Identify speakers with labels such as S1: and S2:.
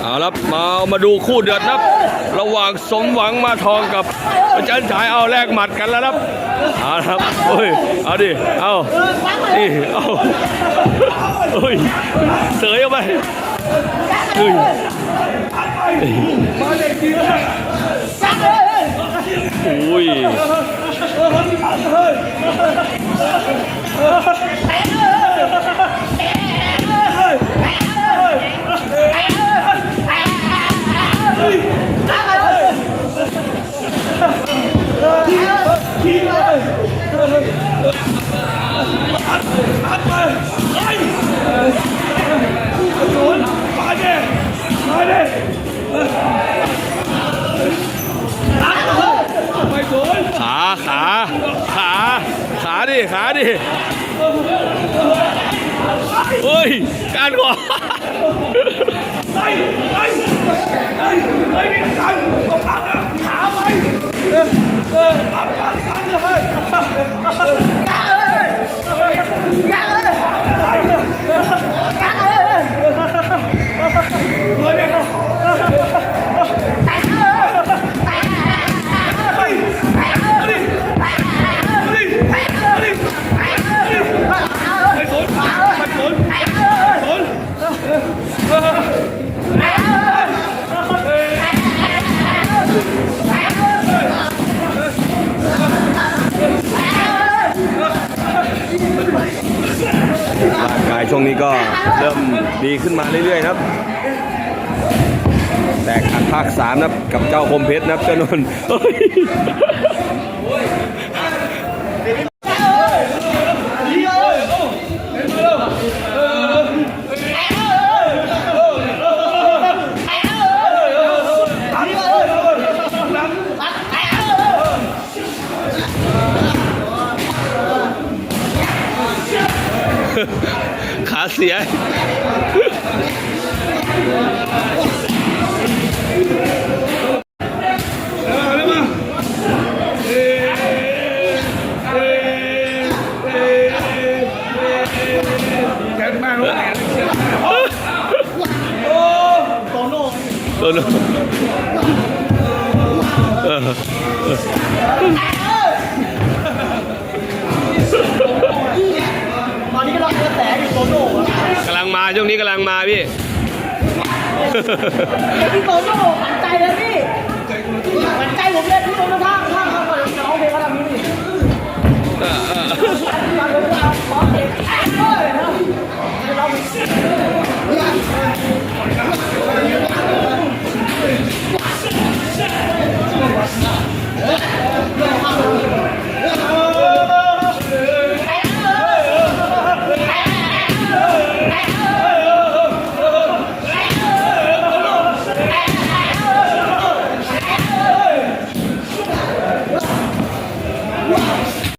S1: เอาละมามาดูคู่เดือดนะครับระหว่างสมหวังมาทองกับอาจารย์ฉายเอาแลกหมัดกันแล้วครับเอาละครับโอ้ยเอาดิเอานี่เอาโอ้ยเสยเอาไปเอ้ยโอ้ย ขาขาขาขาดิขาดิเฮ้ยการขวา ร่างกายช่วงนี้ก็เริ่มดีขึ้นมาเรื่อยๆครับ แต่ขันภาคสามนะครับกับเจ้าคมเพชรนะครับเจ้านนท์ ขาเสียโตโน่ มาช่วงนี้กำลังมาพี่
S2: พี่โตโน่หันใจเลยพี่หันใจผมเลยพี่โตโน่ท่าท่าเขาก่อนน้องเพลงเขาทำนี่ดิ